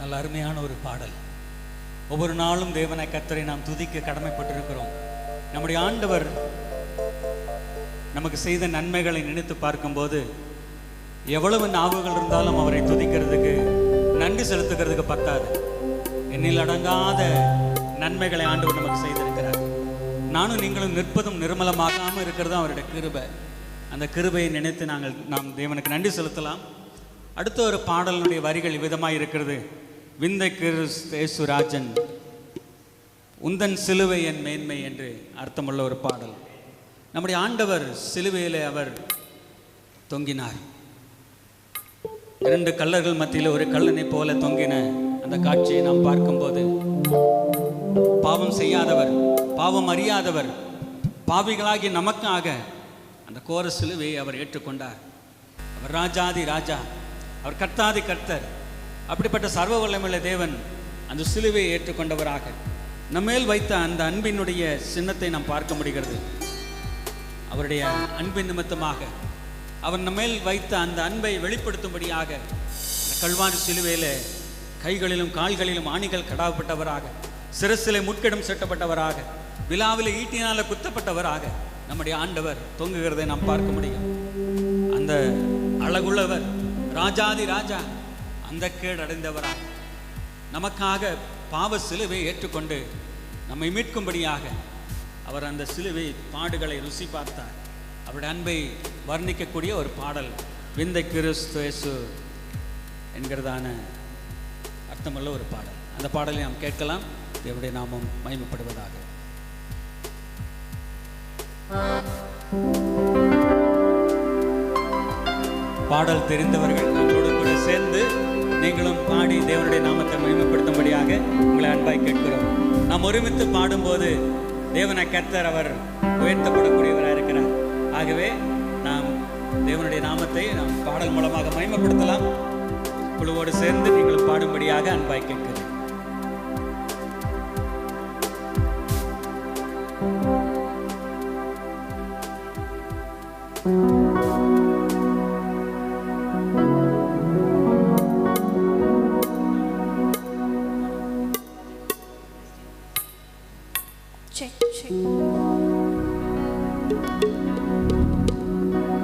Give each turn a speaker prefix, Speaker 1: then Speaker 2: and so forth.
Speaker 1: நல்ல அருமையான ஒரு பாடல். ஒவ்வொரு நாளும் தேவனை கத்தரை நாம் துதிக்க கடமைப்பட்டிருக்கிறோம். நம்முடைய ஆண்டவர் நமக்கு செய்த நன்மைகளை நினைத்து பார்க்கும்போது எவ்வளவு நாவுகள் இருந்தாலும் அவரை துதிக்கிறதுக்கு நன்றி செலுத்துகிறதுக்கு பத்தாது. எண்ணில் அடங்காத நன்மைகளை ஆண்டவர் நமக்கு செய்திருக்கிறார். நானும் நீங்களும் நிற்பதும் நிர்மலமாகாமல் இருக்கிறதும் அவருடைய கிருபை. அந்த கிருபையை நினைத்து நாங்கள் நாம் தேவனுக்கு நன்றி செலுத்தலாம். அடுத்த ஒரு பாடலினுடைய வரிகள் விதமாக இருக்கிறது. விந்தை கிறிஸ்தேசுராஜன் உந்தன் சிலுவை என் மேன்மை என்று அர்த்தமுள்ள ஒரு பாடல். நம்முடைய ஆண்டவர் சிலுவையிலே அவர் தொங்கினார். இரண்டு கல்லர்கள் மத்தியில் ஒரு கல்லனை போல தொங்கின அந்த காட்சியை நாம் பார்க்கும்போது பாவம் செய்யாதவர் பாவம் அறியாதவர் பாவிகளாகி நமக்காக அந்த கோர சிலுவையை அவர் ஏற்றுக்கொண்டார். அவர் ராஜாதி ராஜா அவர் கர்த்தாதி கர்த்தர். அப்படிப்பட்ட சர்வ வல்லமுள்ள தேவன் அந்த சிலுவையை ஏற்றுக்கொண்டவராக. நம்மேல் வைத்த அந்த அன்பினுடைய சின்னத்தை நாம் பார்க்க முடிகிறது. அவருடைய அன்பின் நிமித்தமாக அவர் நம்மேல் வைத்த அந்த அன்பை வெளிப்படுத்தும்படியாக கல்வாரி சிலுவையில் கைகளிலும் கால்களிலும் ஆணிகள் கடாவப்பட்டவராக சிரசிலே முட்கிடம் செட்டப்பட்டவராக விழாவில் ஈட்டினால குத்தப்பட்டவராக நம்முடைய ஆண்டவர் தொங்குகிறதை நாம் பார்க்க முடியும். அந்த அழகுள்ளவர் ராஜாதி ராஜா அந்த கேடடைந்தவராக நமக்காக பாவ சிலுவை ஏற்றுக்கொண்டு நம்மை மீட்கும்படியாக அவர் அந்த சிலுவை பாடுகளை ருசி பார்த்தார். அவருடைய அன்பை வர்ணிக்கக்கூடிய ஒரு பாடல் விந்த கிறிஸ்துவேசு என்கிறதான அர்த்தமுள்ள ஒரு பாடல். அந்த பாடலை நாம் கேட்கலாம். தேவனுடைய நாமம் மகிமைப்படுவதாக. பாடல் தெரிந்தவர்கள் நம்மளோடு கூட சேர்ந்து நீங்களும் பாடி தேவனுடைய நாமத்தை மகிமைப்படுத்தும்படியாக உங்களை அன்பாய் கேட்கிறோம். நாம் ஒருமித்து பாடும்போது தேவனை கர்த்தர் அவர் உயர்த்தப்படக்கூடியவராக இருக்கிறார். ஆகவே நாம் தேவனுடைய நாமத்தை நாம் பாடல் மூலமாக மயமப்படுத்தலாம் குழுவோடு சேர்ந்து நீங்கள் பாடும்படியாக அன்பாய் கேட்கிறேன். Thank you. check, check.